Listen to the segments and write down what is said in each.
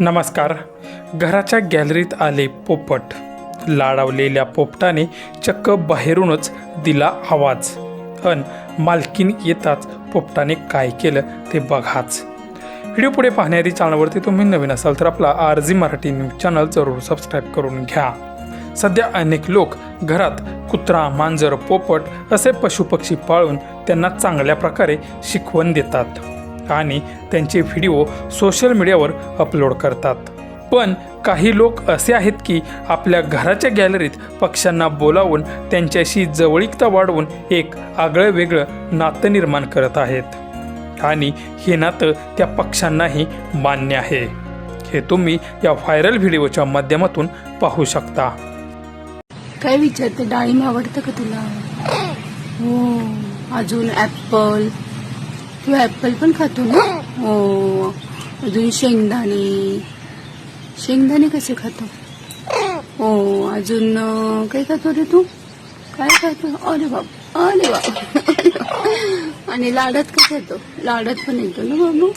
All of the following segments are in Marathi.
नमस्कार. घराच्या गॅलरीत आले पोपट. लाडावलेल्या पोपटाने चक्क बाहेरूनच दिला आवाज. अन मालकीन येताच पोपटाने काय केलं ते बघाच. व्हिडिओ पुढे पाहण्याआधी चॅनलवरती तुम्ही नवीन असाल तर आपला R G Marathi news channel जरूर सबस्क्राईब करून घ्या. सध्या अनेक लोक घरात कुत्रा मांजर पोपट असे पशुपक्षी पाळून त्यांना चांगल्या प्रकारे शिकवण देतात. आणि त्यांचे व्हिडिओ सोशल मीडियावर अपलोड करतात. पण काही लोक असे आहेत की आपल्या घराच्या गॅलरीत पक्ष्यांना बोलावून त्यांच्याशी जवळीकता वाढवून एक आगळं वेगळं नातं निर्माण करत आहेत. आणि हे नातं त्या पक्ष्यांनाही मान्य आहे. हे तुम्ही या व्हायरल व्हिडिओच्या माध्यमातून पाहू शकता. काय विचारते? डाळिंब आवडतं का तुला? हो. अजून ऍपल तू ऍपल पण खातो ना? हो. अजून शेंगदाणे. शेंगदाणे कसे खातो? हो अजून काय खातो रे तू? काय खातो? अरे बाप अरे बाप आणि लाडात कसं येतो लाडात पण येतो ना बाबू?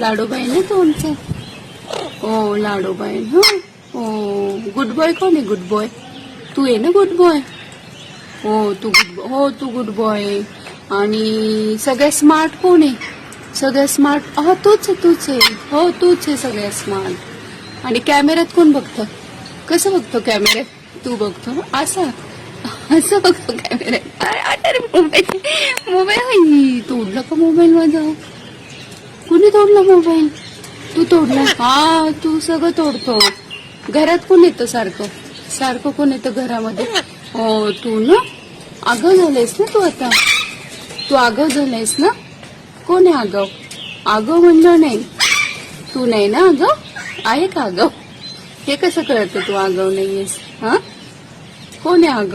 लाडोबाई ना तो आमचा हो लाडोबाई ना? हो. गुड बॉय कोण आहे? गुड बॉय तू आहे ना गुड बॉय हो तू गुड हो तू गुड बॉय आणि सगळे स्मार्ट कोण आहे? सगळे स्मार्ट हा तूच आहे तूच आहे. हो तूच आहे सगळे स्मार्ट आणि कॅमेऱ्यात कोण बघतं? कसं बघतो कॅमेऱ्यात? तू बघतो. असं. असं बघतो कॅमेऱ्यात. अरे, मोबाईल मोबाईल तोडला का मोबाईल माझा? कुणी तोडला मोबाईल तू तोडला? हा तू सगळं तोडतो. घरात कोण येतं सारखं? सारखं कोण येतं घरामध्ये? हो तू ना? अगं झालेस ना तू आता? तू आगाव झालायस ना? कोण आहे आगाव आगाव म्हणलं नाही. तू नाही ना आगाव आहे का आगाव हे कसं कळतं तू आगाव नाहीयेस? हा? कोण आहे आगाव